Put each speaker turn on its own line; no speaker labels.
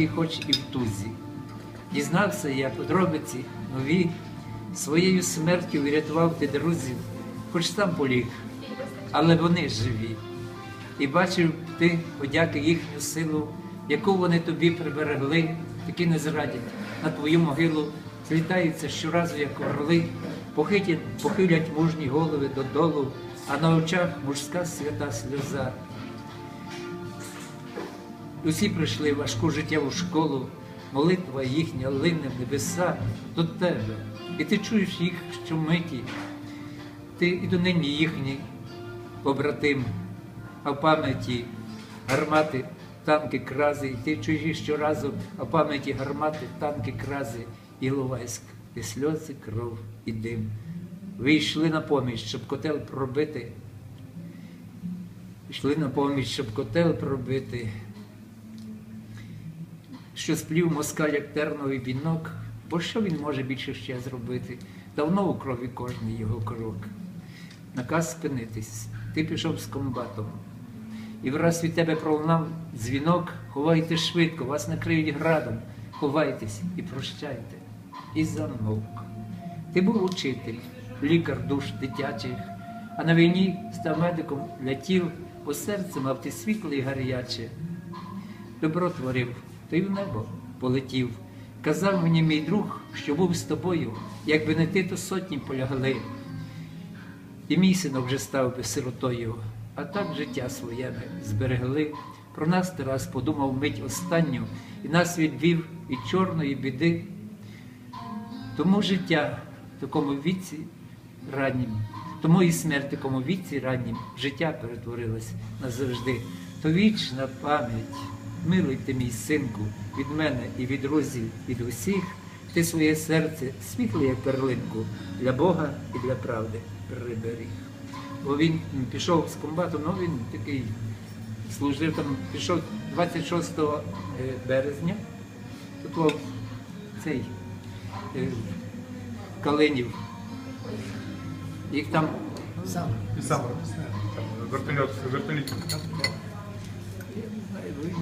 снові, хоч і в тузі. Дізнався я подробиці нові, своєю смертю врятував ти друзів, хоч сам поліг, але вони живі. І бачив ти, подяки їхню силу, яку вони тобі приберегли, таки не зрадять на твою могилу, злітаються щоразу, як орли, похилять мужні голови додолу, а на очах мужська свята сльоза. Усі прийшли важку життєву школу, молитва їхня лине в небеса до тебе, і ти чуєш їх щомиті, ти і донині їхній побратим, а в пам'яті гармати, танки, крази, і ти чуєш щоразу, а в пам'яті гармати, танки, крази, Іловайськ, і сльози, кров і дим. Ви йшли на поміч, щоб котел пробити. Йшли на поміч, щоб котел пробити що сплів москаль як терновий вінок, бо що він може більше ще зробити? Давно у крові кожний його крок. Наказ спинитись, ти пішов з комбатом. І враз від тебе пролунав дзвінок, ховайте швидко, вас накриють градом, ховайтесь і прощайте. І замовк. Ти був учитель, лікар душ дитячих, а на війні став медиком для тіл, бо серце мав ти світле і гаряче добро творив, й в небо полетів. Казав мені мій друг, що був з тобою, якби не ти, то сотні полягли. І мій синок вже став би сиротою, а так життя своє ми зберегли. Про нас Тарас подумав мить останню, і нас відвів від чорної біди. Тому життя в такому віці раннім, тому і смерть в такому віці раннім життя перетворилось назавжди. То вічна пам'ять, милий ти мій синку, від мене і від друзів, від усіх, ти своє серце світле, як перлинку, для Бога і для правди приберіг. Бо він пішов з комбату, ну він такий служив там, пішов 26 е, березня, тут цей е, Калинів. Їх там
Сам.
Сам вертольот, вертоліт.